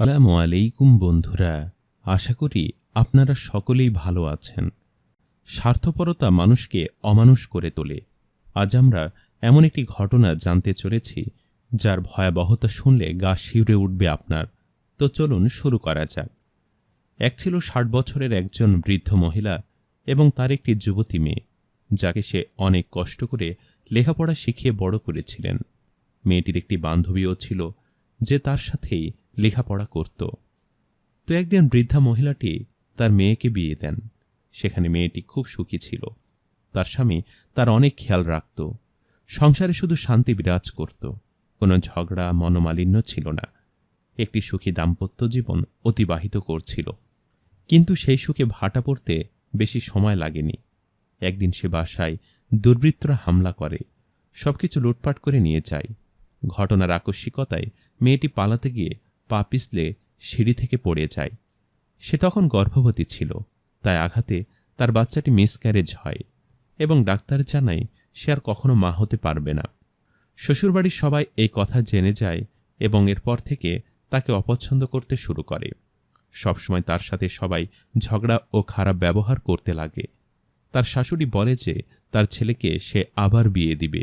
আসসালামু আলাইকুম বন্ধুরা, আশা করি আপনারা সকলেই ভালো আছেন। স্বার্থপরতা মানুষকে অমানুষ করে তোলে। আজ আমরা এমন একটি ঘটনা জানতে চলেছি, যার ভয়াবহতা শুনলে গা শিউরে উঠবে আপনার। তো চলুন শুরু করা যাক। এক ছিল ষাট বছরের একজন বৃদ্ধ মহিলা এবং তার একটি যুবতী মেয়ে, যাকে সে অনেক কষ্ট করে লেখাপড়া শিখিয়ে বড় করেছিলেন। মেয়েটির একটি বান্ধবীও ছিল, যে তার সাথেই লেখাপড়া করত। তো একদিন বৃদ্ধা মহিলাটি তার মেয়েকে বিয়ে দেন। সেখানে মেয়েটি খুব সুখী ছিল। তার স্বামী তার অনেক খেয়াল রাখত। সংসারে শুধু শান্তি বিরাজ করত। কোনো ঝগড়া, মনোমালিন্য ছিল না। একটি সুখী দাম্পত্য জীবন অতিবাহিত করছিল। কিন্তু সেই সুখে ভাটা পড়তে বেশি সময় লাগেনি। একদিন সে বাসায় দুর্বৃত্তরা হামলা করে। সবকিছু লুটপাট করে নিয়ে যায়। ঘটনার আকস্মিকতায় মেয়েটি পালাতে গিয়ে পা পিছলে সিঁড়ি থেকে পড়ে যায়। সে তখন গর্ভবতী ছিল, তাই আঘাতে তার বাচ্চাটি মিসক্যারেজ হয় এবং ডাক্তার জানায় সে আর কখনো মা হতে পারবে না। শ্বশুরবাড়ির সবাই এই কথা জেনে যায় এবং এরপর থেকে তাকে অপছন্দ করতে শুরু করে। সবসময় তার সাথে সবাই ঝগড়া ও খারাপ ব্যবহার করতে লাগে। তার শাশুড়ি বলে যে তার ছেলেকে সে আবার বিয়ে দিবে।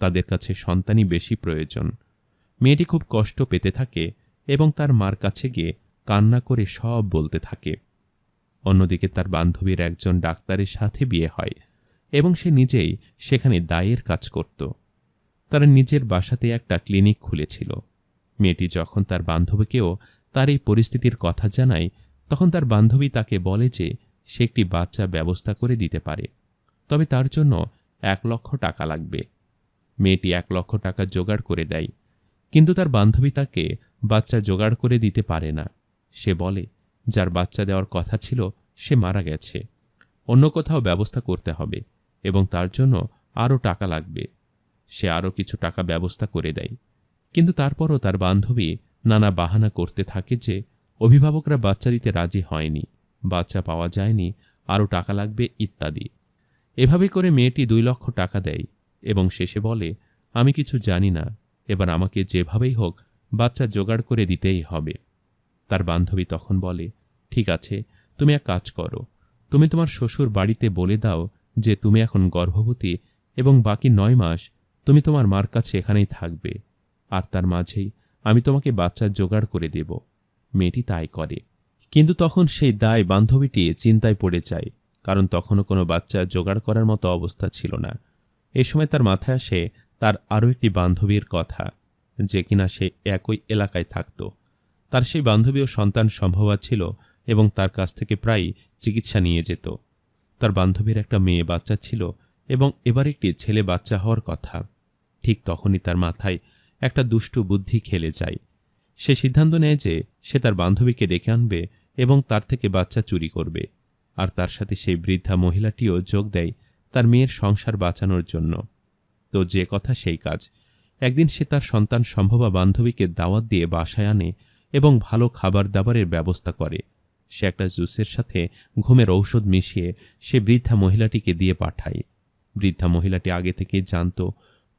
তাদের কাছে সন্তানই বেশি প্রয়োজন। মেয়েটি খুব কষ্ট পেতে থাকে এবং তার মার কাছে গিয়ে কান্না করে সব বলতে থাকে। অন্যদিকে তার বান্ধবীর একজন ডাক্তারের সাথে বিয়ে হয় এবং সে নিজেই সেখানে দায়ের কাজ করত। তারা নিজের বাসাতে একটা ক্লিনিক খুলেছিল। মেয়েটি যখন তার বান্ধবীকেও তার এই পরিস্থিতির কথা জানায়, তখন তার বান্ধবী তাকে বলে যে সে একটি বাচ্চা ব্যবস্থা করে দিতে পারে। তবে তার জন্য এক লক্ষ টাকা লাগবে। মেয়েটি এক লক্ষ টাকা জোগাড় করে দেয়। কিন্তু তার বান্ধবী তাকে বাচ্চা জোগাড় করে দিতে পারে না। সে বলে, যার বাচ্চা দেওয়ার কথা ছিল, সে মারা গেছে। অন্য কোথাও ব্যবস্থা করতে হবে এবং তার জন্য আরও টাকা লাগবে। সে আরও কিছু টাকা ব্যবস্থা করে দেয়। কিন্তু তারপরও তার বান্ধবী নানা বাহানা করতে থাকে যে, অভিভাবকরা বাচ্চা দিতে রাজি হয়নি, বাচ্চা পাওয়া যায়নি, আরও টাকা লাগবে ইত্যাদি। এভাবে করে মেয়েটি দুই লক্ষ টাকা দেয় এবং শেষে বলে, আমি কিছু জানি না, এবার আমাকে যেভাবেই হোক বাচ্চা জোগাড় করে দিতেই হবে। তার বান্ধবী তখন বলে, ঠিক আছে, তুমি এক কাজ করো। তুমি তোমার শ্বশুর বাড়িতে বলে দাও যে তুমি এখন গর্ভবতী এবং বাকি নয় মাস তুমি তোমার মার কাছে এখানেই থাকবে। আর তার মাঝেই আমি তোমাকে বাচ্চা জোগাড় করে দেব। মেয়েটি তাই করে। কিন্তু তখন সেই দায় বান্ধবীটি চিন্তায় পড়ে যায়, কারণ তখনও কোনো বাচ্চা জোগাড় করার মতো অবস্থা ছিল না। এ সময় তার মাথায় আসে তার আরও একটি বান্ধবীর কথা। যে কিনা সে একই এলাকায় থাকত। তার সেই বান্ধবীও সন্তান সম্ভবা ছিল এবং তার কাছ থেকে প্রায়ই চিকিৎসা নিয়ে যেত। তার বান্ধবীর একটা মেয়ে বাচ্চা ছিল এবং এবার একটি ছেলে বাচ্চা হওয়ার কথা। ঠিক তখনই তার মাথায় একটা দুষ্টু বুদ্ধি খেলে যায়। সে সিদ্ধান্ত নেয় যে সে তার বান্ধবীকে ডেকে আনবে এবং তার থেকে বাচ্চা চুরি করবে। আর তার সাথে সেই বৃদ্ধা মহিলাটিও যোগ দেয় তার মেয়ের সংসার বাঁচানোর জন্য। তো যে কথা সেই কাজ। একদিন সে তার সন্তান সম্ভবা বান্ধবীকে দাওয়াত দিয়ে বাসায় আনে এবং ভালো খাবার দাবারের ব্যবস্থা করে। সে একটা জুসের সাথে ঘুমের ঔষধ মিশিয়ে সে বৃদ্ধা মহিলাটিকে দিয়ে পাঠায়। বৃদ্ধা মহিলাটি আগে থেকেই জানত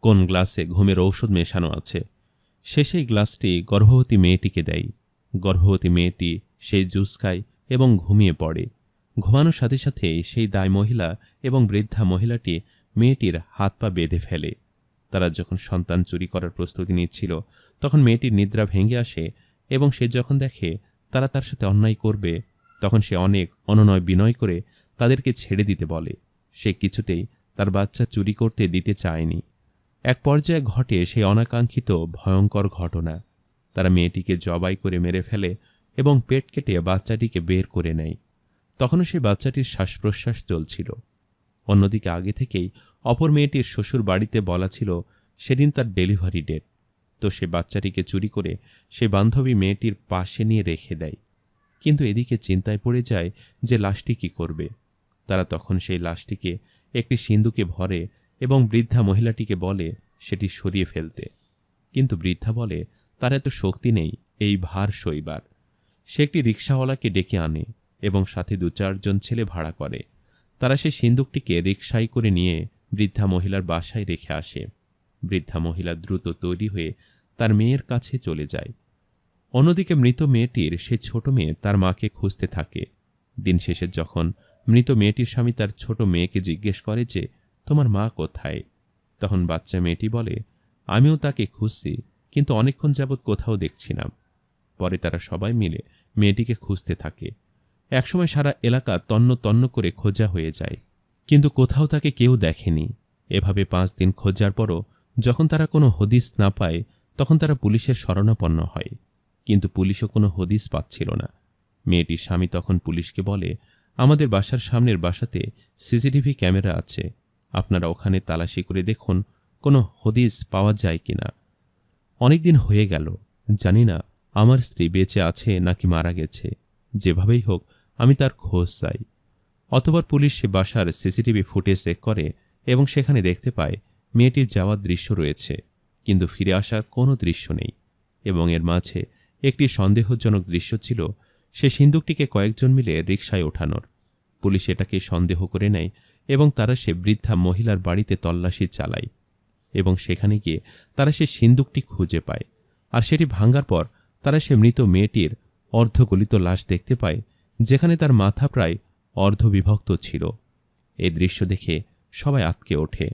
কোন গ্লাসে ঘুমের ঔষধ মেশানো আছে। সে সেই গ্লাসটি গর্ভবতী মেয়েটিকে দেয়। গর্ভবতী মেয়েটি সেই জুস খায় এবং ঘুমিয়ে পড়ে। ঘুমানোর সাথে সাথে সেই দায় মহিলা এবং বৃদ্ধা মহিলাটি মেয়েটির হাত পা বেঁধে ফেলে। তারা যখন সন্তান চুরি করার প্রস্তুতি নিচ্ছিল, তখন মেয়েটির নিদ্রা ভেঙে আসে এবং সে যখন দেখে তারা তার সাথে অন্যায় করবে, তখন সে অনেক অননয় বিনয় করে তাদেরকে ছেড়ে দিতে বলে। সে কিছুতেই তার বাচ্চা চুরি করতে দিতে চায়নি। এক পর্যায়ে ঘটে সেই অনাকাঙ্ক্ষিত ভয়ঙ্কর ঘটনা। তারা মেয়েটিকে জবাই করে মেরে ফেলে এবং পেট কেটে বাচ্চাটিকে বের করে নেয়। তখনও সেই বাচ্চাটির শ্বাস প্রশ্বাস চলছিল। অন্যদিকে আগে থেকেই অপর মেয়েটির শ্বশুর বাড়িতে বলা ছিল সেদিন তার ডেলিভারি ডেট। তো সে বাচ্চাটিকে চুরি করে সে বান্ধবী মেয়েটির পাশে নিয়ে রেখে দেয়। কিন্তু এদিকে চিন্তায় পড়ে যায় যে লাশটি কি করবে। তারা তখন সেই লাশটিকে একটি সিন্ধুকে ভরে এবং বৃদ্ধা মহিলাটিকে বলে সেটি সরিয়ে ফেলতে। কিন্তু বৃদ্ধা বলে, তার এত শক্তি নেই, এই ভার সইবার। সে একটি রিক্সাওয়ালাকে ডেকে আনে এবং সাথে দু চারজন ছেলে ভাড়া করে। তারা সে সিন্দুকটিকে রিক্সায় করে নিয়ে বৃদ্ধা মহিলার বাসায় রেখে আসে। বৃদ্ধা মহিলা দ্রুত তৈরি হয়ে তার মেয়ের কাছে চলে যায়। অন্যদিকে মৃত মেয়েটির সে ছোট মেয়ে তার মাকে খুঁজতে থাকে। দিন শেষে যখন মৃত মেয়েটির স্বামী তার ছোট মেয়েকে জিজ্ঞেস করে যে, তোমার মা কোথায়? তখন বাচ্চা মেয়েটি বলে, আমিও তাকে খুঁজছি, কিন্তু অনেকক্ষণ যাবৎ কোথাও দেখছি না। পরে তারা সবাই মিলে মেয়েটিকে খুঁজতে থাকে। একসময় সারা এলাকা তন্ন তন্ন করে খোঁজা হয়ে যায়। কিন্তু কোথাও তাকে কেউ দেখেনি। এভাবে পাঁচ দিন খোঁজার পরও যখন তারা কোনো হদিস না পায়, তখন তারা পুলিশের শরণাপন্ন হয়। কিন্তু পুলিশও কোনো হদিস পাচ্ছিল না। মেয়েটির স্বামী তখন পুলিশকে বলে, আমাদের বাসার সামনের বাসাতে সিসিটিভি ক্যামেরা আছে। আপনারা ওখানে তালাশি করে দেখুন কোনো হদিস পাওয়া যায় কিনা। অনেকদিন হয়ে গেল। জানি না আমার স্ত্রী বেঁচে আছে নাকি মারা গেছে। যেভাবেই হোক, আমি তার খোঁজ চাই। অতবার পুলিশ সে বাসার সিসিটিভি ফুটেজ চেক করে এবং সেখানে দেখতে পায় মেয়েটির যাওয়ার দৃশ্য রয়েছে, কিন্তু ফিরে আসার কোনো দৃশ্য নেই এবং এর মাঝে একটি সন্দেহজনক দৃশ্য ছিল, সে সিন্দুকটিকে কয়েকজন মিলে রিকশায় ওঠানোর। পুলিশ এটাকে সন্দেহ করে নেয় এবং তারা সে বৃদ্ধা মহিলার বাড়িতে তল্লাশি চালায় এবং সেখানে গিয়ে তারা সে সিন্দুকটি খুঁজে পায় আর সেটি ভাঙ্গার পর তারা সে মৃত মেয়েটির অর্ধগলিত লাশ দেখতে পায়, যেখানে তার মাথা প্রায় অর্ধবিভক্ত ছিল। এই দৃশ্য দেখে সবাই আতকে ওঠে।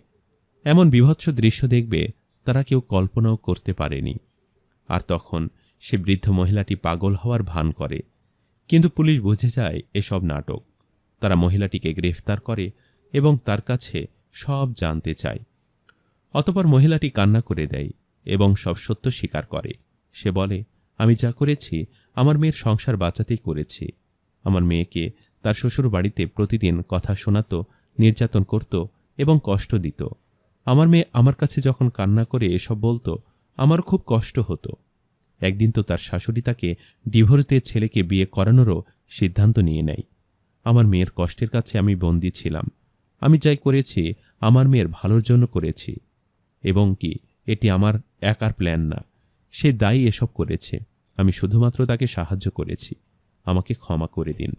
এমন বিভৎস দৃশ্য দেখবে তারা কেউ কল্পনাও করতে পারেনি। আর তখন সে বৃদ্ধ মহিলাটি পাগল হওয়ার ভান করে। কিন্তু পুলিশ বুঝে যায় এসব নাটক। তারা মহিলাটিকে গ্রেফতার করে এবং তার কাছে সব জানতে চায়। অতপর মহিলাটি কান্না করে দেয় এবং সব সত্য স্বীকার করে। সে বলে, আমি যা করেছি, আমার মেয়ের সংসার বাঁচাতেই করেছি। আমার মেয়েকে তার শ্বশুর বাড়িতে প্রতিদিন কথা শোনাতো, নির্যাতন করত এবং কষ্ট দিত। আমার মেয়ে আমার কাছে যখন কান্না করে এসব বলতো আমার খুব কষ্ট হতো। একদিন তো তার শাশুড়ি তাকে ডিভোর্স দিয়ে ছেলেকে বিয়ে করানোরও সিদ্ধান্ত নিয়ে নেয়। আমার মেয়ের কষ্টের কাছে আমি বন্দী ছিলাম। আমি যাই করেছি, আমার মেয়ের ভালোর জন্য করেছি। এবং কি, এটি আমার একার প্ল্যান না। সে দায়ী এসব করেছে। আমি শুধুমাত্র তাকে সাহায্য করেছি। আমাকে ক্ষমা করে দিন।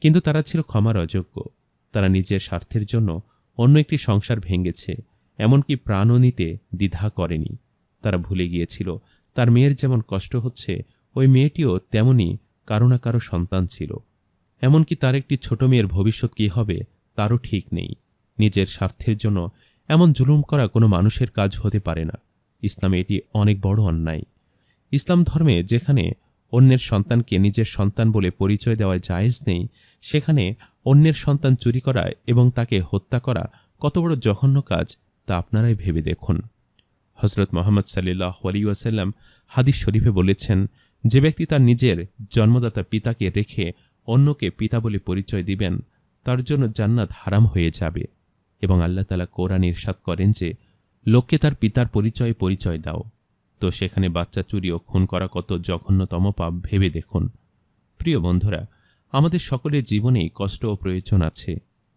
কিন্তু তারা ছিল ক্ষমার অযোগ্য তারা নিজের স্বার্থের জন্য অন্য একটি সংসার ভেঙেছে, এমনকি প্রাণও নিতে দ্বিধা করেনি। তারা ভুলে গিয়েছিল, তার মেয়ের যেমন কষ্ট হচ্ছে, ওই মেয়েটিও তেমনই কারও না কারও সন্তান ছিল। এমনকি তার একটি ছোট মেয়ের ভবিষ্যৎ কী হবে, তারও ঠিক নেই। নিজের স্বার্থের জন্য এমন জুলুম করা কোনো মানুষের কাজ হতে পারে না। ইসলামে এটি অনেক বড় অন্যায়। ইসলাম ধর্মে যেখানে অন্যের সন্তানকে নিজের সন্তান বলে পরিচয় দেওয়া জায়েজ নেই। সেখানে অন্যের সন্তান চুরি করা এবং তাকে হত্যা করা কত বড় জঘন্য কাজ, তা আপনারাই ভেবে দেখুন। হজরত মোহাম্মদ সাল্লাহ আলী ওয়াসাল্লাম হাদিস শরীফে বলেছেন, যে ব্যক্তি তার নিজের জন্মদাতা পিতাকে রেখে অন্যকে পিতা বলে পরিচয় দিবেন, তার জন্য জান্নাত হারাম হয়ে যাবে। এবং আল্লাহ তালা কোরআন ইরশাদ করেন যে, লোককে তার পিতার পরিচয়ে পরিচয় দাও। তো সেখানে বাচ্চা চুরি ও খুন করা কত জঘন্যতম পাপ ভেবে দেখুন। প্রিয় বন্ধুরা, আমাদের সকলের জীবনেই কষ্ট ও প্রয়োজন আছে।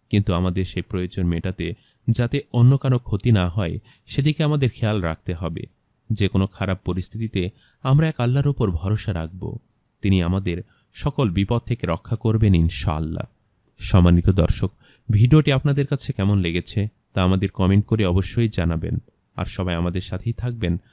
কিন্তু আমাদের সেই প্রয়োজন মেটাতে যাতে অন্য কারও ক্ষতি না হয়, সেদিকে আমাদের খেয়াল রাখতে হবে। যে কোনো খারাপ পরিস্থিতিতে আমরা এক আল্লাহর ওপর ভরসা রাখব। তিনি আমাদের সকল বিপদ থেকে রক্ষা করবেন ইনশাআল্লাহ। সম্মানিত দর্শক, ভিডিওটি আপনাদের কাছে কেমন লেগেছে তা আমাদের কমেন্ট করে অবশ্যই জানাবেন। আর সবাই আমাদের সাথেই থাকবেন।